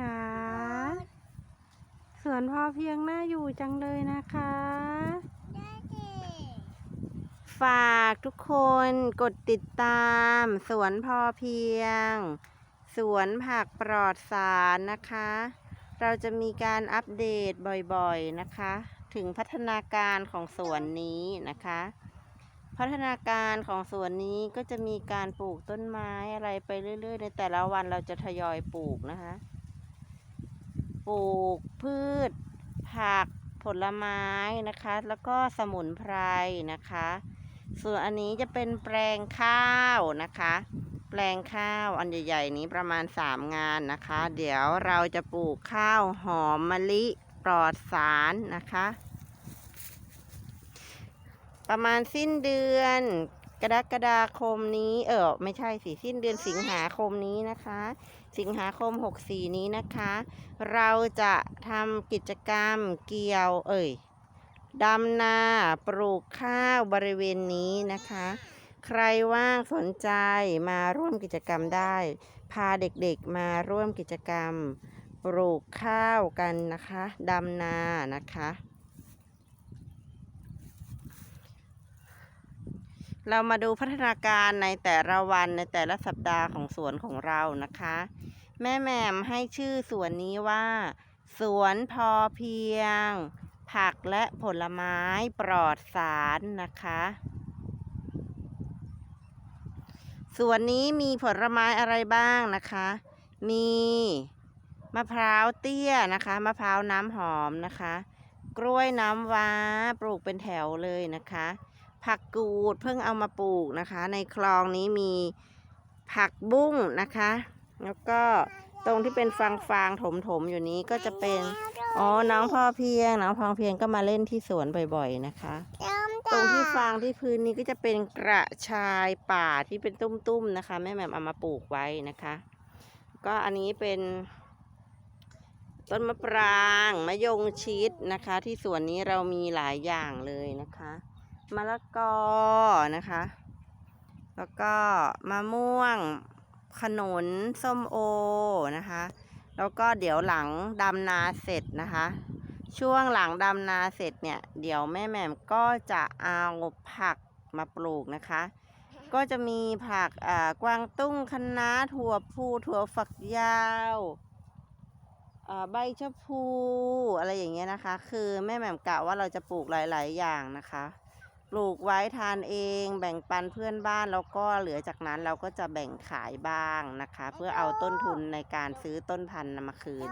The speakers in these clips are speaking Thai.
คะสวนพอเพียงน่าอยู่จังเลยนะคะ ฝากทุกคนกดติดตาม สวนพอเพียง สวนผักปลอดสารนะคะ เราจะมีการอัปเดตบ่อยๆนะคะ ถึงพัฒนาการของสวนนี้นะคะพัฒนาการของสวนนี้ก็จะมีการปลูกต้นไม้อะไรไปเรื่อย ๆ ในแต่ละวันเราจะทยอยปลูกนะคะ ปลูกพืช ผักผลไม้นะคะ แล้วก็สมุนไพรนะคะ ส่วนอันนี้จะเป็นแปลงข้าวนะคะ แปลงข้าวอันใหญ่ๆนี้ประมาณ 3 งานนะคะ เดี๋ยวเราจะปลูกข้าวหอมมะลิปลอดสารนะคะ ประมาณสิ้นเดือน กรกฎาคมนี้ เออไม่ใช่สิสิ้นเดือนสิงหาคมนี้นะคะ สิงหาคม 64 นี้นะคะ เราจะทำกิจกรรมเกี่ยว เอ่ยดำนาปลูกข้าวบริเวณนี้นะคะ ใครว่างสนใจมาร่วมกิจกรรมได้ พาเด็กๆมาร่วมกิจกรรม ปลูกข้าวกันนะคะดำนานะคะ เรามาดูพัฒนาการในแต่ละวันในแต่ละสัปดาห์ของสวนของเรานะคะ แม่แหม่มให้ชื่อสวนนี้ว่า สวนพอเพียง ผักและผลไม้ปลอดสารนะคะสวนนี้มีผลไม้อะไรบ้างนะคะ มีมะพร้าวเตี้ยนะคะ มะพร้าวน้ำหอมนะคะ กล้วยน้ำว้าปลูกเป็นแถวเลยนะคะ ผักกูดเพิ่งเอามาปลูกนะคะ ในคลองนี้มีผักบุ้งนะคะ แล้วก็ตรงที่เป็นฟางฟางๆถมๆอยู่นี้ก็จะเป็นอ๋อน้องพ่อเพียงน้องพองเพียงก็มาเล่นที่สวนบ่อยๆนะคะ ตรงที่ฟางที่พื้นนี้ก็จะเป็นกระชายป่าที่เป็นตุ้มๆนะคะแม่แหม่มเอามาปลูกไว้นะคะ ก็อันนี้เป็นต้นมะปรางมะยงชิดนะคะ ที่สวนนี้เรามีหลายอย่างเลยนะคะ มะละกอนะคะ แล้วก็มะม่วง ขนุน ส้มโอนะคะ แล้วก็เดี๋ยวหลังดำนาเสร็จนะคะ ช่วงหลังดำนาเสร็จเนี่ย เดี๋ยวแม่แหม่มก็จะเอาผักมาปลูกนะคะ ก็จะมีผักอ่ากวางตุ้งคะน้าถั่วพูถั่วฝักยาวอ่าใบชะพูอะไรอย่างเงี้ยนะคะ คือแม่แหม่มกะว่าเราจะปลูกหลาย ๆ อย่างนะคะ ปลูกไว้ทานเอง แบ่งปันเพื่อนบ้านแล้วก็เหลือจากนั้นเราก็จะแบ่งขายบ้างนะคะ เพื่อเอาต้นทุนในการซื้อต้นพันธุ์มาคืน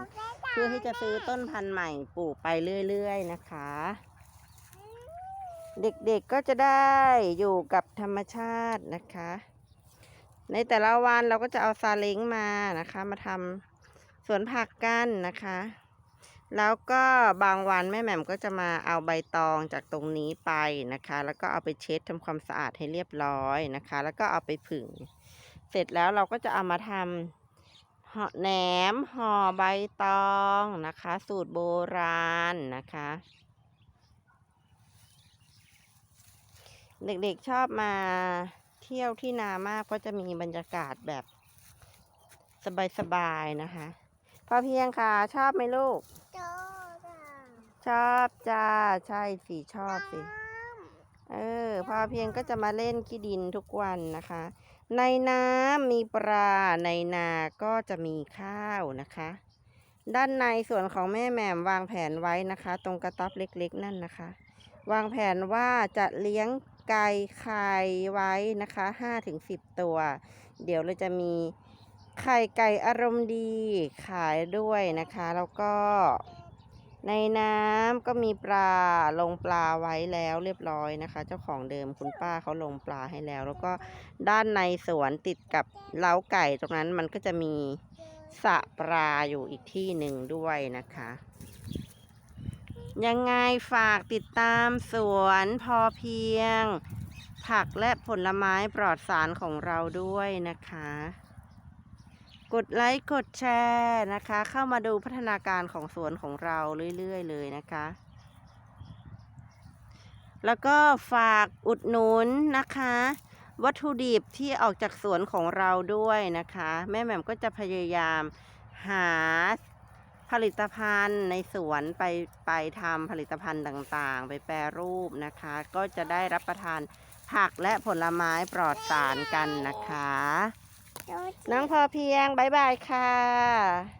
เพื่อที่จะซื้อต้นพันธุ์ใหม่ปลูกไปเรื่อยๆนะคะ เด็กๆก็จะได้อยู่กับธรรมชาตินะคะ ในแต่ละวันเราก็จะเอาซาเล้งมานะคะ มาทำสวนผักกันนะคะ แล้วก็บางวันแม่แหม่มก็จะมาเอาใบตองจากตรงนี้ไปนะคะ แล้วก็เอาไปเช็ดทำความสะอาดให้เรียบร้อยนะคะ แล้วก็เอาไปผึ่ง เสร็จแล้วเราก็จะเอามาทำห่อแหนมห่อใบตองนะคะ สูตรโบราณนะคะ เด็กๆชอบมาเที่ยวที่นามากเพราะจะมีบรรยากาศแบบสบายๆนะคะ พอเพียงค่ะ ชอบไหมลูกชอบจ้า ใช่สิชอบสิ เออ พอเพียงก็จะมาเล่นขี้ดินทุกวันนะคะ ในน้ำมีปลา ในนาก็จะมีข้าวนะคะ ด้านในส่วนของแม่แหม่มวางแผนไว้นะคะ ตรงกระต๊อบเล็กๆ นั่นนะคะ วางแผนว่าจะเลี้ยงไก่ไข่ไว้นะคะห้าถึงสิบตัว เดี๋ยวเราจะมี ไข่ไก่อารมณ์ดีขายด้วยนะคะ แล้วก็ในน้ำก็มีปลาลงปลาไว้แล้วเรียบร้อยนะคะ เจ้าของเดิมคุณป้าเขาลงปลาให้แล้ว แล้วก็ด้านในสวนติดกับเล้าไก่ตรงนั้นมันก็จะมีสระปลาอยู่อีกที่หนึ่งด้วยนะคะ ยังไงฝากติดตามสวนพอเพียง ผักและผลไม้ปลอดสารของเราด้วยนะคะ กดไลค์กดแชร์นะคะ เข้ามาดูพัฒนาการของสวนของเราเรื่อยๆเลยนะคะ แล้วก็ฝากอุดหนุนนะคะ วัตถุดิบที่ออกจากสวนของเราด้วยนะคะ แม่แหม่มก็จะพยายามหาผลิตภัณฑ์ในสวนไปไปทำผลิตภัณฑ์ต่างๆ ไปแปรรูปนะคะ ก็จะได้รับประทานผักและผลไม้ปลอดสารกันนะคะ น้องพอเพียงบายบายค่ะ